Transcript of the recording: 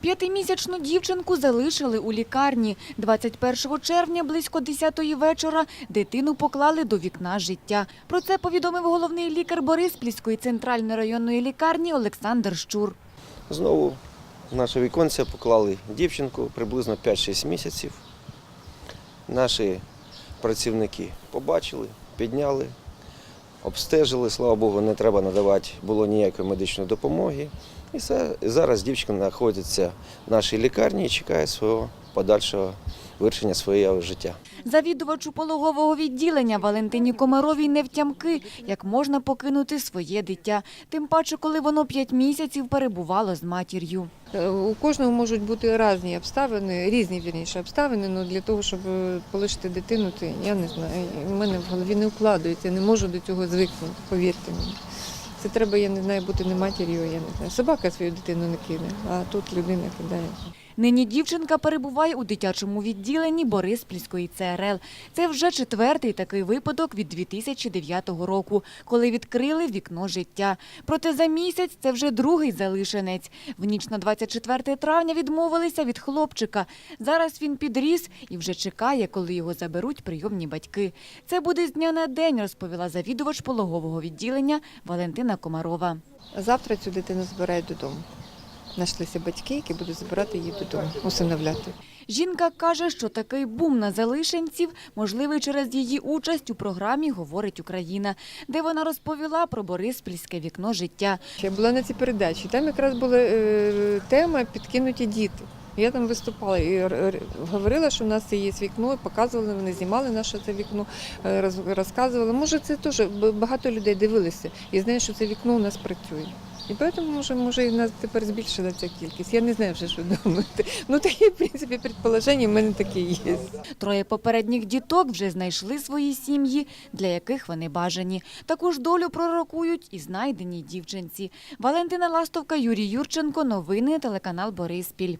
П'ятимісячну дівчинку залишили у лікарні. 21 червня близько 10-ї вечора дитину поклали до вікна життя. Про це повідомив головний лікар Бориспільської центральної районної лікарні Олександр Щур. Знову в наше поклали дівчинку приблизно 5-6 місяців. Наші працівники побачили, підняли, обстежили, слава Богу, не треба надавати було ніякої медичної допомоги. І зараз дівчинка знаходиться в нашій лікарні і чекає свого подальшого вирішення своєї життя. Завідувачу пологового відділення Валентині Комаровій не втямки, як можна покинути своє дитя. Тим паче, коли воно 5 місяців перебувало з матір'ю. Е, У кожного можуть бути різні обставини, різні вірніше обставини. але для того, щоб е, полишити дитину, то я не знаю. У мене в голові не вкладається, я не можу до цього звикнути, повірте мені. Це треба, я не знаю, бути не матір'ю, я не знаю. Собака свою дитину не кине, а тут людина кидає. Нині дівчинка перебуває у дитячому відділенні Бориспільської ЦРЛ. Це вже четвертий такий випадок від 2009 року, коли відкрили вікно життя. Проте за місяць це вже другий залишенець. В ніч на 24 травня відмовилися від хлопчика. Зараз він підріс і вже чекає, коли його заберуть прийомні батьки. Це буде з дня на день, розповіла завідувач пологового відділення Валентина Комарова. Завтра цю дитину збирають додому. Знайшлися батьки, які будуть збирати її додому, усиновляти. Жінка каже, що такий бум на залишенців можливий через її участь у програмі Говорить Україна, де вона розповіла про Бориспільське вікно життя. Я була на цій передачі. Там якраз була е, тема підкинуті діти. Я там виступала і говорила, що в нас є вікно, показували, вони знімали наше це вікно, е, розказували. Може, це теж багато людей дивилися і знають, що це вікно у нас працює. І тому, може, може, і в нас тепер збільшила ця кількість. Я не знаю вже, що думати. Ну, такі, в принципі, предположення в мене такі є. Троє попередніх діток вже знайшли свої сім'ї, для яких вони бажані. Таку ж долю пророкують і знайдені дівчинці. Валентина Ластовка, Юрій Юрченко. Новини телеканал Бориспіль.